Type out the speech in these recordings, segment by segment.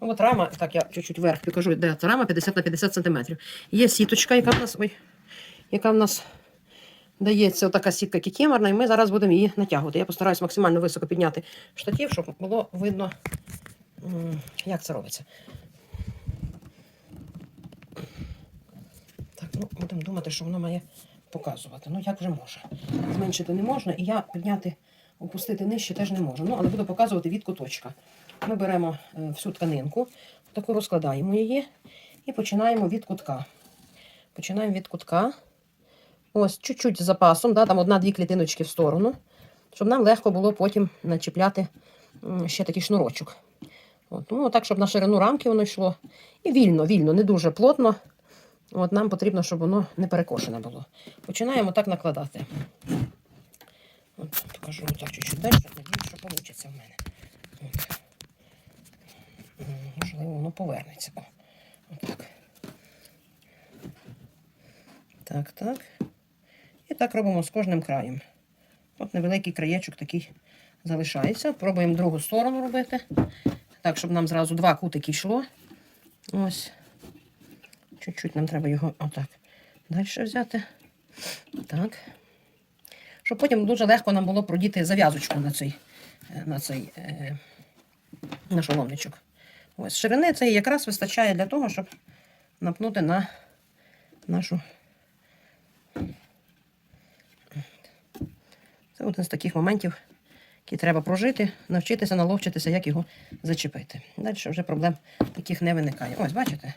Ну, от рама, так я чуть-чуть вверх покажу, де рама 50 на 50 см. Є сіточка, яка в нас, ой, яка в нас дається отака сітка кікемерна, і ми зараз будемо її натягувати. Я постараюсь максимально високо підняти штатів, щоб було видно, як це робиться. Так, ну, будемо думати, що воно має показувати. Ну, як вже може. Зменшити не можна, і я підняти, опустити нижче теж не можу. Ну, але буду показувати від куточка. Ми беремо е, всю тканинку, таку розкладаємо її і починаємо від кутка. Починаємо від кутка. Ось, чуть-чуть запасом, да, там одна-дві клітиночки в сторону, щоб нам легко було потім начіпляти ще такий шнурочок. От, ну, так, щоб на ширину рамки воно йшло. І вільно, вільно, не дуже плотно. От нам потрібно, щоб воно не перекошене було. Починаємо так накладати. От, покажу так чуть-чуть далі, надіюсь, що вийде в мене. От. Можливо, воно повернеться. Отак. Так, так. І так робимо з кожним краєм. От невеликий краєчок такий залишається. Пробуємо другу сторону робити. Так, щоб нам зразу два кутики йшло. Ось. Чуть-чуть нам треба його отак далі взяти. Так. Щоб потім дуже легко нам було продіти зав'язочку на цей, е, на цей е, на шоломничок. Ось ширини цієї якраз вистачає для того, щоб напнути на нашу. Це один з таких моментів, які треба прожити, навчитися, наловчитися, як його зачепити. Далі вже проблем таких не виникає. Ось, бачите?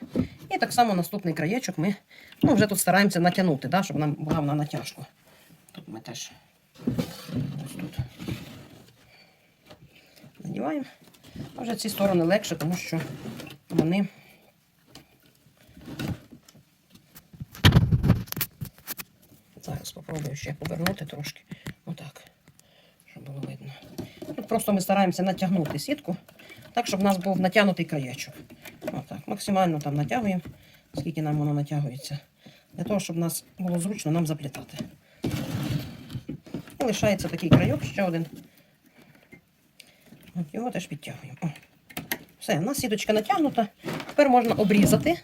І так само наступний краєчок ми ну, вже тут стараємося натягнути, да, щоб нам була вона натяжка. Тут ми теж ось тут надіваємо. А вже ці сторони легше, тому що вони. Зараз спробую ще повернути трошки. Отак, щоб було видно. Тут просто ми стараємося натягнути сітку, так, щоб у нас був натягнутий краєчок. Отак. Максимально там натягуємо, скільки нам воно натягується. Для того, щоб нас було зручно нам заплітати. І лишається такий крайок, ще один. Його теж підтягуємо. Все, у нас сіточка натягнута. Тепер можна обрізати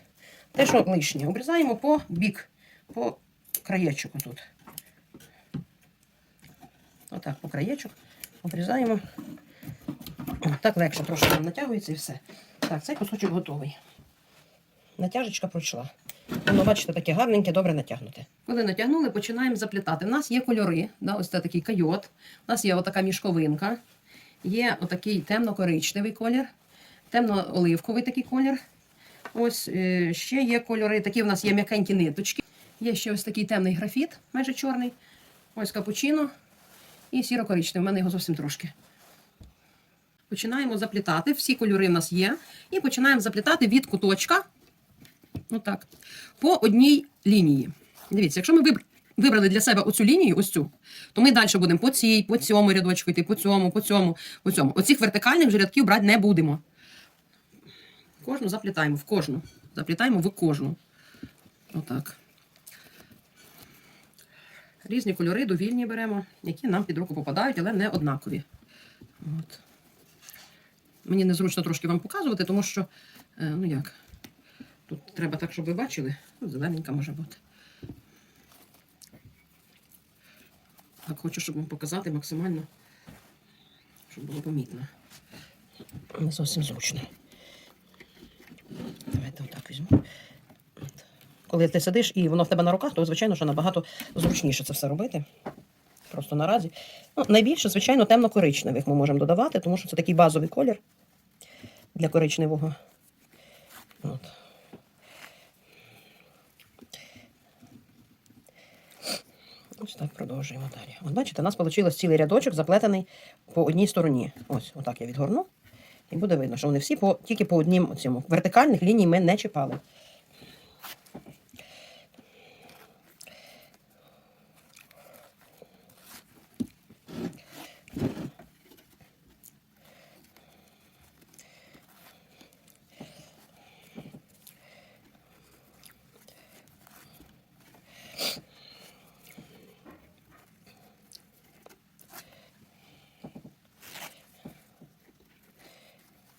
те, що лишнє. Обрізаємо по бік, по краєчку тут. Отак, по краєчок. Обрізаємо. Так легше трошки нам натягується і все. Так, цей кусочок готовий. Натяжечка пройшла. Воно, бачите, таке гарненьке, добре натягнуте. Коли натягнули, починаємо заплітати. У нас є кольори, да, ось це такий кайот, у нас є отака мішковинка, є отакий темно-коричневий колір, темно-оливковий такий колір. Ось е, ще є кольори, такі в нас є м'якенькі ниточки. Є ще ось такий темний графіт, майже чорний. Ось капучино і сіро-коричневий. У мене його зовсім трошки. Починаємо заплітати. Всі кольори в нас є. І починаємо заплітати від куточка. Отак. По одній лінії. Дивіться, якщо ми вибрали для себе оцю лінію, ось цю, то ми далі будемо по цій, по цьому рядочку йти, по цьому, по цьому, по цьому. Оцих вертикальних вже рядків брати не будемо. Кожну заплітаємо, в кожну. Заплітаємо в кожну. Отак. Різні кольори довільні беремо, які нам під руку попадають, але не однакові. От. Мені незручно трошки вам показувати, тому що, е, ну як, тут треба так, щоб ви бачили. Зелененька може бути. Так, хочу, щоб вам показати максимально, щоб було помітно. Не зовсім зручно. Давайте отак візьму. Коли ти сидиш і воно в тебе на руках, то звичайно, що набагато зручніше це все робити. Просто наразі. Ну, найбільше, звичайно, темно-коричневих ми можемо додавати, тому що це такий базовий колір для коричневого. От. Ось так продовжуємо далі. От бачите, у нас вийшло цілий рядочок заплетений по одній стороні. Ось, отак я відгорну. І буде видно, що вони всі по, тільки по однім цьому. Вертикальних ліній ми не чіпали.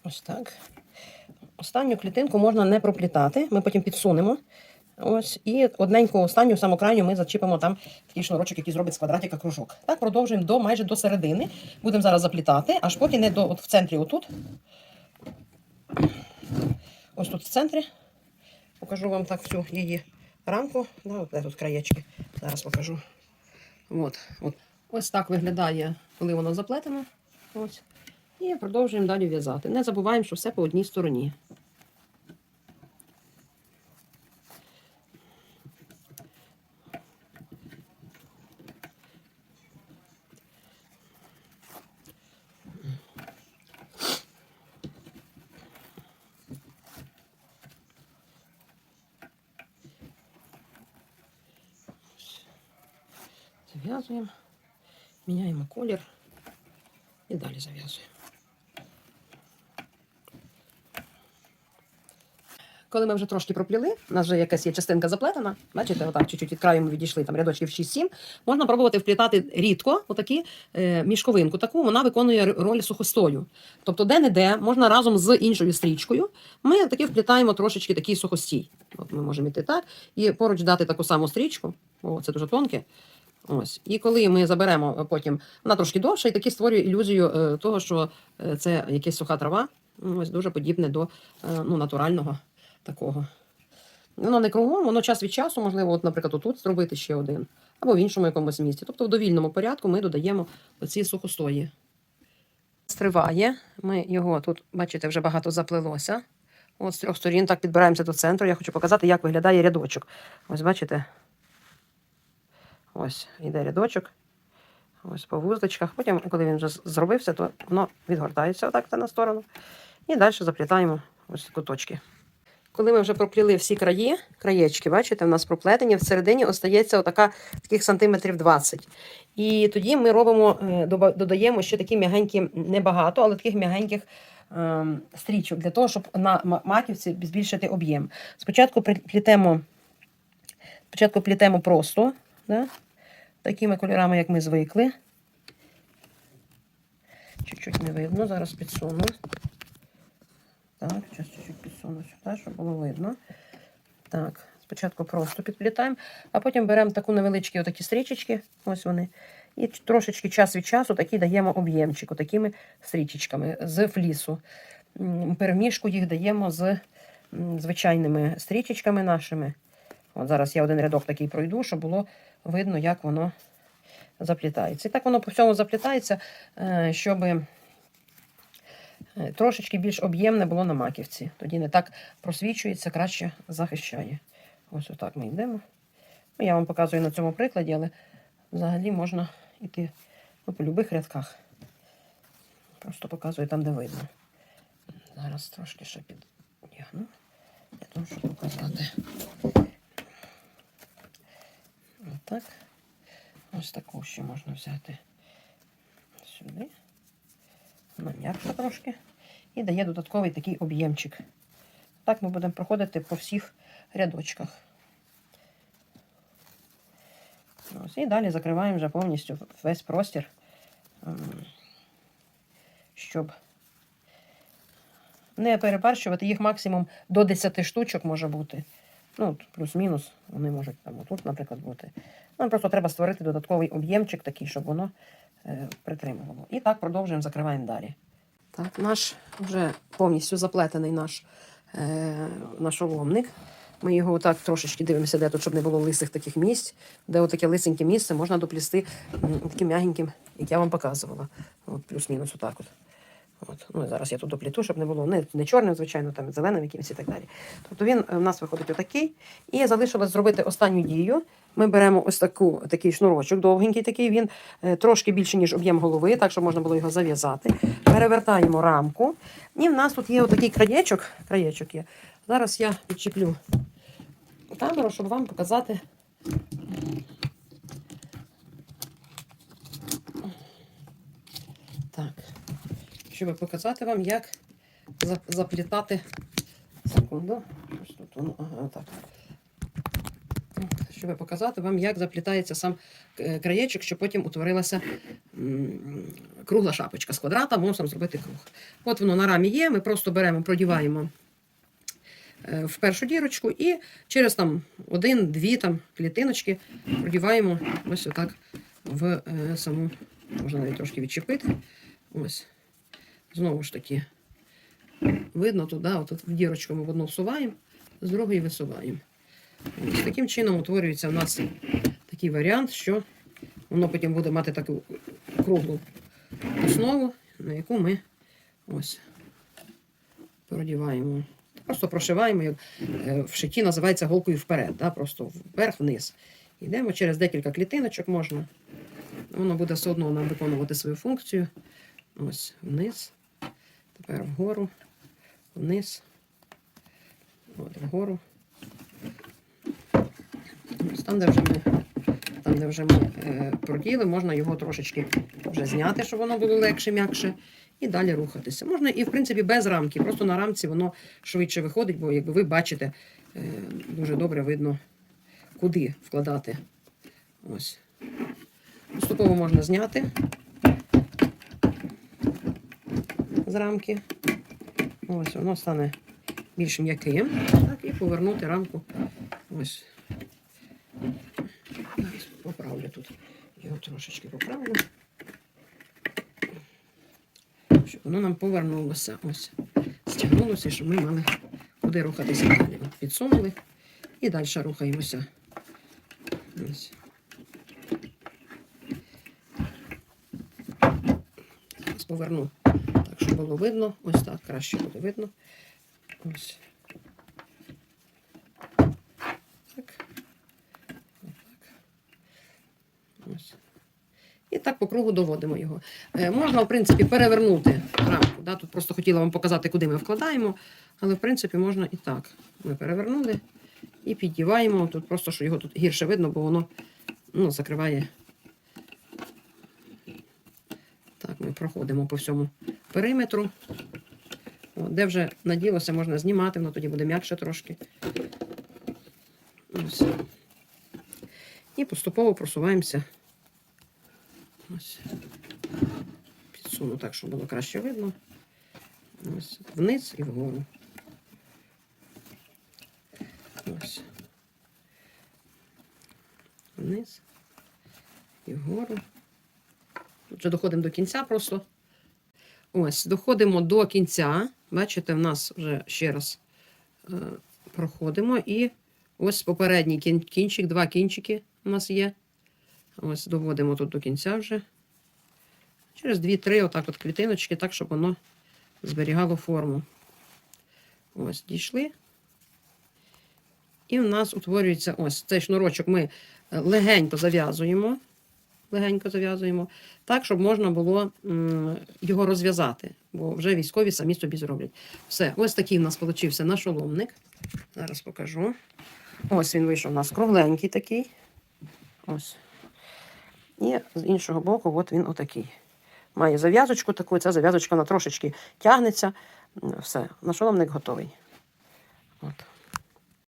Ось так. Останню клітинку можна не проплітати, ми потім підсунемо. Ось, і одненьку останню, саму крайню, ми зачіпимо там такий шнурочок, який зробить з квадратика кружок. Так, продовжуємо до майже до середини. Будемо зараз заплітати, аж поки не до от в центрі отут. Ось тут в центрі. Покажу вам так всю її рамку. Да, от тут краєчки. Зараз покажу. От, от. Ось так виглядає, коли воно заплетено. Ось. І продовжуємо далі в'язати. Не забуваємо, що все по одній стороні. Зав'язуємо, міняємо колір і далі зав'язуємо. Коли ми вже трошки пропліли, у нас вже якась є частинка заплетена, бачите, отак чуть-чуть від краю ми відійшли, там рядочків 6-7, можна пробувати вплітати рідко, отакі е, мішковинку. Таку вона виконує роль сухостою. Тобто, де-не-де, можна разом з іншою стрічкою, ми таки вплітаємо трошечки такий сухостій. От ми можемо йти так, і поруч дати таку саму стрічку, о, це дуже тонке. Ось. І коли ми заберемо е, потім, вона трошки довша, і таки створює ілюзію е, того, що е, це якась суха трава, ось дуже подібне до е, ну, натурального такого. Воно не кругом, воно час від часу, можливо, от, наприклад, отут зробити ще один, або в іншому якомусь місці. Тобто в довільному порядку ми додаємо оці сухостої. Стриває. Ми його тут, бачите, вже багато заплелося. От з трьох сторін так підбираємося до центру. Я хочу показати, як виглядає рядочок. Ось бачите. Ось іде рядочок. Ось по вузличках. Потім, коли він вже зробився, то воно відгортається отак на сторону. І далі заплітаємо ось куточки. Коли ми вже пропліли всі краї, краєчки, бачите, в нас проплетені, всередині остається отака таких сантиметрів 20. І тоді ми робимо, е, додаємо ще такі м'ягенькі, небагато, але таких м'ягеньких ем, стрічок для того, щоб на маківці збільшити об'єм. Спочатку плітемо, спочатку плітемо просто, да? такими кольорами, як ми звикли. Чуть-чуть не видно, зараз підсуну. Так, зараз чуть-чуть підсуну сюди, щоб було видно. Так, спочатку просто підплітаємо, а потім беремо таку невеличкі отакі стрічечки, ось вони, і трошечки час від часу такі даємо об'ємчик, отакими стрічечками з флісу. Перемішку їх даємо з звичайними стрічечками нашими. От зараз я один рядок такий пройду, щоб було видно, як воно заплітається. І так воно по всьому заплітається, е, щоб е, трошечки більш об'ємне було на маківці. Тоді не так просвічується, краще захищає. Ось отак ми йдемо. Ну, я вам показую на цьому прикладі, але взагалі можна йти ну, по будь-яких рядках. Просто показую там, де видно. Зараз трошки ще підтягну. Для того, щоб показати. Отак. Ось таку ще можна взяти сюди. Вона м'якша трошки. І дає додатковий такий об'ємчик. Так ми будемо проходити по всіх рядочках. Ось, і далі закриваємо вже повністю весь простір, ем, щоб не перебарщувати їх максимум до 10 штучок може бути. Ну, плюс-мінус, вони можуть там отут, наприклад, бути. Нам просто треба створити додатковий об'ємчик такий, щоб воно е, притримувало. І так продовжуємо, закриваємо далі. Так, наш вже повністю заплетений наш, е, наш оломник. Ми його так трошечки дивимося, де тут, щоб не було лисих таких місць, де отаке лисеньке місце можна доплісти таким м'ягеньким, як я вам показувала. От, плюс-мінус отак от. От. Ну, зараз я тут допліту, щоб не було не, не чорним, звичайно, там зеленим якимось і так далі. Тобто він е, в нас виходить отакий. І залишилось зробити останню дію. Ми беремо ось таку, такий шнурочок довгенький, такий, він е, трошки більше, ніж об'єм голови, так щоб можна було його зав'язати. Перевертаємо рамку. І в нас тут є отакий краєчок. краєчок є. Зараз я підчіплю камеру, щоб вам показати. Так щоб показати вам, як заплітати. Секунду. Щось тут воно. Ага, так. Щоб показати вам, як заплітається сам е, краєчок, щоб потім утворилася кругла шапочка з квадрата, можемо зробити круг. От воно на рамі є, ми просто беремо, продіваємо е, в першу дірочку і через там один-дві там клітиночки продіваємо ось отак в е, саму, можна навіть трошки відчепити. Ось. Знову ж таки, видно туди, от в дірочку ми в одну всуваємо, з другої висуваємо. Ось таким чином утворюється у нас такий варіант, що воно потім буде мати таку круглу основу, на яку ми ось продіваємо. Просто прошиваємо, як е, в шиті називається голкою вперед, да? просто вверх-вниз. Йдемо через декілька клітиночок можна. Воно буде все одно нам виконувати свою функцію. Ось вниз, тепер вгору, вниз, от вгору. Там, де вже ми, там, де вже ми е, проділи, можна його трошечки вже зняти, щоб воно було легше, м'якше, і далі рухатися. Можна і, в принципі, без рамки. Просто на рамці воно швидше виходить, бо якби ви бачите, е, дуже добре видно, куди вкладати. Ось. Поступово можна зняти з рамки. Ось воно стане більш м'яким. Так, і повернути рамку. Ось. Зараз поправлю тут. Його трошечки поправлю. Щоб воно нам повернулося. Ось. Стягнулося, щоб ми мали куди рухатися далі. От підсунули і далі рухаємося. Ось. Поверну так, щоб було видно. Ось так краще буде видно. Ось. Так. Отак. Ось. І так по кругу доводимо його. Е, можна, в принципі, перевернути рамку. Да? Тут просто хотіла вам показати, куди ми вкладаємо. Але, в принципі, можна і так. Ми перевернули і піддіваємо. Тут просто, що його тут гірше видно, бо воно ну, закриває. Так, ми проходимо по всьому периметру. От, де вже наділося, можна знімати, воно тоді буде м'якше трошки. Ось. І поступово просуваємося. Ось. Підсуну так, щоб було краще видно. Ось. Вниз і вгору. Ось. Вниз і вгору. Тут вже доходимо до кінця просто. Ось, доходимо до кінця. Бачите, в нас вже ще раз е, проходимо. І ось попередній кінчик, два кінчики у нас є. Ось доводимо тут до кінця вже. Через 2-3 отак от клітиночки, так, щоб воно зберігало форму. Ось, дійшли. І в нас утворюється ось цей шнурочок ми е, легенько зав'язуємо. Легенько зав'язуємо, так, щоб можна було його розв'язати, бо вже військові самі собі зроблять. Все, ось такий в нас получився нашоломник. Зараз покажу. Ось він вийшов у нас кругленький такий. Ось. І з іншого боку, от він отакий. Має зав'язочку таку, ця зав'язочка вона трошечки тягнеться. Все, нашоломник готовий. От.